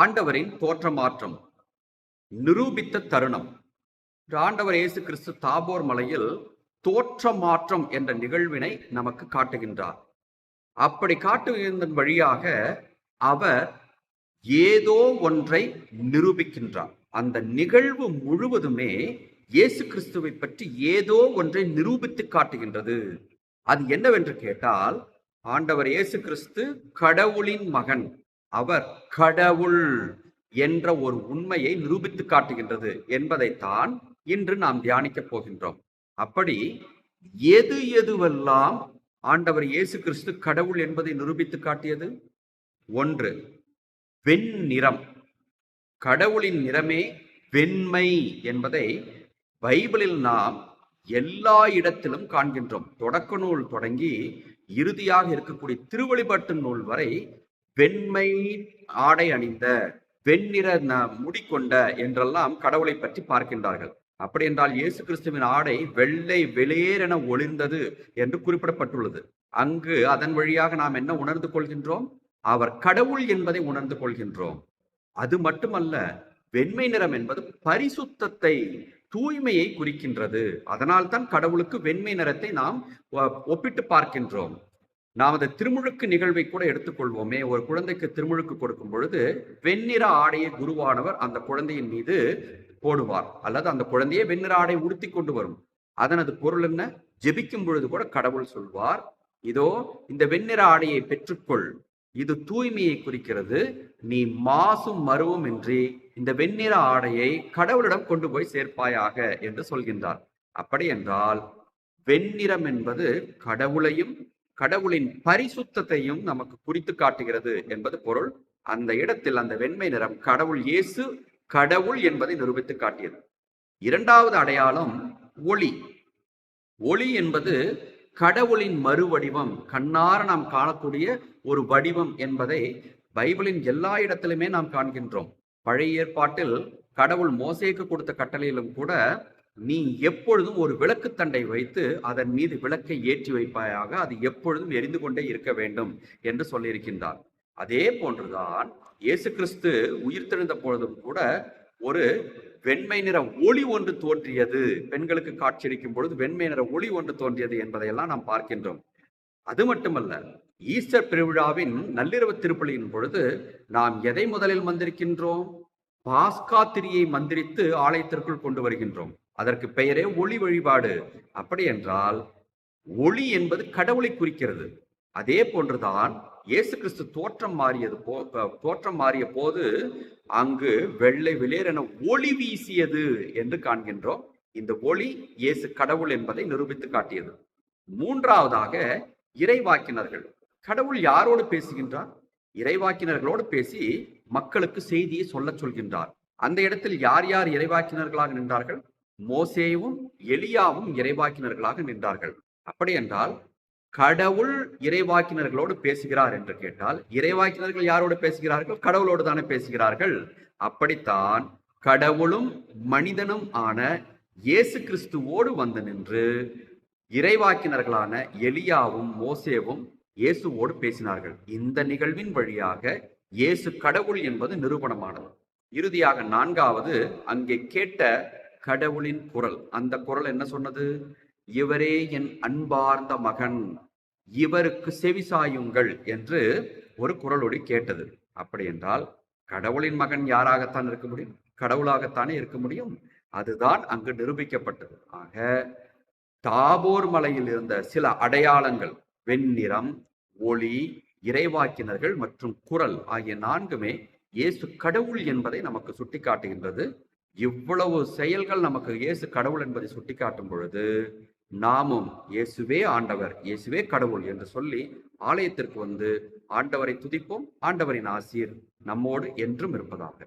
ஆண்டவரின் தோற்றமாற்றம் நிரூபித்த தருணம். ஆண்டவர் இயேசு கிறிஸ்து தாபோர் மலையில் தோற்றமாற்றம் என்ற நிகழ்வினை நமக்கு காட்டுகின்றார். அப்படி காட்டுவதன் வழியாக அவர் ஏதோ ஒன்றை நிரூபிக்கின்றார். அந்த நிகழ்வு முழுவதுமே இயேசு கிறிஸ்துவை பற்றி ஏதோ ஒன்றை நிரூபித்து காட்டுகின்றது. அது என்னவென்று கேட்டால் ஆண்டவர் இயேசு கிறிஸ்து கடவுளின் மகன். அவர் கடவுள் என்ற ஒரு உண்மையை நிரூபித்து காட்டுகின்றது என்பதைத்தான் இன்று நாம் தியானிக்கப் போகின்றோம். அப்படி எது எதுவெல்லாம் ஆண்டவர் இயேசு கிறிஸ்து கடவுள் என்பதை நிரூபித்து காட்டியது? ஒன்று வெண் நிறம். கடவுளின் நிறமே வெண்மை என்பதை பைபிளில் நாம் எல்லா இடத்திலும் காண்கின்றோம். தொடக்க நூல் தொடங்கி இறுதியாக இருக்கக்கூடிய திருவழிபாட்டு நூல் வரை வெண்மை ஆடை அணிந்த வெண்ணிற ந- முடி கொண்ட என்றெல்லாம் கடவுளை பற்றி பார்க்கின்றார்கள். அப்படி என்றால் இயேசு கிறிஸ்துவின் ஆடை வெள்ளை வெளியேறென ஒளிர்ந்தது என்று குறிப்பிடப்பட்டுள்ளது. அங்கு அதன் வழியாக நாம் என்ன உணர்ந்து கொள்கின்றோம்? அவர் கடவுள் என்பதை உணர்ந்து கொள்கின்றோம். அது மட்டுமல்ல வெண்மை நிறம் என்பது பரிசுத்தத்தை தூய்மையை குறிக்கின்றது. அதனால்தான் கடவுளுக்கு வெண்மை நிறத்தை நாம் ஒ- ஒப்பிட்டு பார்க்கின்றோம். நாம் அந்த திருமுழுக்கு நிகழ்வை கூட எடுத்துக்கொள்வோமே. ஒரு குழந்தைக்கு திருமுழுக்கு கொடுக்கும் பொழுது வெண்ணிற ஆடையை குருவானவர் அந்த குழந்தையின் மீது போடுவார். அல்லது அந்த குழந்தையை வெண்ணிற ஆடை உடுத்தி கொண்டு வரும். அதனது பொருள் என்ன? ஜெபிக்கும் பொழுது கூட கடவுள் சொல்வார் இதோ இந்த வெண்ணிற ஆடையை பெற்றுக்கொள். இது தூய்மையை குறிக்கிறது. நீ மாசும் மருவும் இன்றி இந்த வெண்ணிற ஆடையை கடவுளிடம் கொண்டு போய் சேர்ப்பாயாக என்று சொல்கின்றார். அப்படி என்றால் வெண்ணிறம் என்பது கடவுளையும் கடவுளின் பரிசுத்தத்தையும் நமக்கு குறித்து காட்டுகிறது என்பது பொருள். அந்த இடத்தில் அந்த வெண்மை நிறம் கடவுள் இயேசு கடவுள் என்பதை நிரூபித்து காட்டியது. இரண்டாவது அடையாளம் ஒளி. ஒளி என்பது கடவுளின் மறுவடிவம் கண்ணார நாம் காணக்கூடிய ஒரு வடிவம் என்பதை பைபிளின் எல்லா இடத்திலுமே நாம் காண்கின்றோம். பழைய ஏற்பாட்டில் கடவுள் மோசேக்கு கொடுத்த கட்டளையிலும் கூட நீ எப்பொழுதும் ஒரு விளக்குத்தண்டை வைத்து அதன் மீது விளக்கை ஏற்றி வைப்பாயாக அது எப்பொழுதும் எரிந்து கொண்டே இருக்க வேண்டும் என்று சொல்லியிருக்கின்றார். அதே போன்றுதான் இயேசு கிறிஸ்து உயிர்த்தெழுந்த பொழுதும் கூட ஒரு வெண்மை நிற ஒளி ஒன்று தோன்றியது. பெண்களுக்கு காட்சியளிக்கும் பொழுது வெண்மை நிற ஒளி ஒன்று தோன்றியது என்பதையெல்லாம் நாம் பார்க்கின்றோம். அது மட்டுமல்ல ஈஸ்டர் பெருவிழாவின் நள்ளிரவு திருப்பலியின் பொழுது நாம் எதை முதலில் மந்திரிக்கின்றோம்? பாஸ்கா திரியை மந்திரித்து ஆலயத்திற்குள் கொண்டு வருகின்றோம். அதற்கு பெயரே ஒளி வழிபாடு. அப்படி என்றால் ஒளி என்பது கடவுளை குறிக்கிறது. அதே போன்றுதான் இயேசு கிறிஸ்து தோற்றம் மாறியது போ தோற்றம் மாறிய போது அங்கு வெள்ளை வெளியேறென ஒளி வீசியது என்று காண்கின்றோம். இந்த ஒளி இயேசு கடவுள் என்பதை நிரூபித்து காட்டியது. மூன்றாவதாக இறைவாக்கினர்கள். கடவுள் யாரோடு பேசுகின்றார்? இறைவாக்கினர்களோடு பேசி மக்களுக்கு செய்தியை சொல்லச் சொல்கின்றார். அந்த இடத்தில் யார் யார் இறைவாக்கினர்களாக நின்றார்கள்? மோசேவும் எலியாவும் இறைவாக்கினர்களாக நின்றார்கள். அப்படி என்றால் கடவுள் இறைவாக்கினர்களோடு பேசுகிறார் என்று கேட்டால் இறைவாக்கினர்கள் யாரோடு பேசுகிறார்கள்? கடவுளோடு தானே பேசுகிறார்கள். அப்படித்தான் கடவுளும் மனிதனும் ஆன இயேசு கிறிஸ்துவோடு வந்து நின்று இறைவாக்கினர்களான எலியாவும் மோசேவும் இயேசுவோடு பேசினார்கள். இந்த நிகழ்வின் வழியாக இயேசு கடவுள் என்பது நிரூபணமானது. இறுதியாக நான்காவது அங்கே கேட்ட கடவுளின் குரல். அந்த குரல் என்ன சொன்னது? இவரே என் அன்பார்ந்த மகன். இவருக்கு செவிசாயுங்கள் என்று ஒரு குரலொடி கேட்டது. அப்படி என்றால் கடவுளின் மகன் யாராகத்தான் இருக்க முடியும்? கடவுளாகத்தானே இருக்க முடியும்? அதுதான் அங்கு நிரூபிக்கப்பட்டது. ஆக தாபோர் மலையில் இருந்த சில அடையாளங்கள் வெண்ணிறம் ஒளி இறைவாக்கினர்கள் மற்றும் குரல் ஆகிய நான்குமே இயேசு கடவுள் என்பதை நமக்கு சுட்டிக்காட்டுகின்றது. இவ்வளவு செயல்கள் நமக்கு இயேசு கடவுள் என்பதை சுட்டிக்காட்டும் பொழுது நாமும் இயேசுவே ஆண்டவர் இயேசுவே கடவுள் என்று சொல்லி ஆலயத்திற்கு வந்து ஆண்டவரை துதிப்போம் ஆண்டவரின் ஆசீர் நம்மோடு என்றும் இருப்பதாக.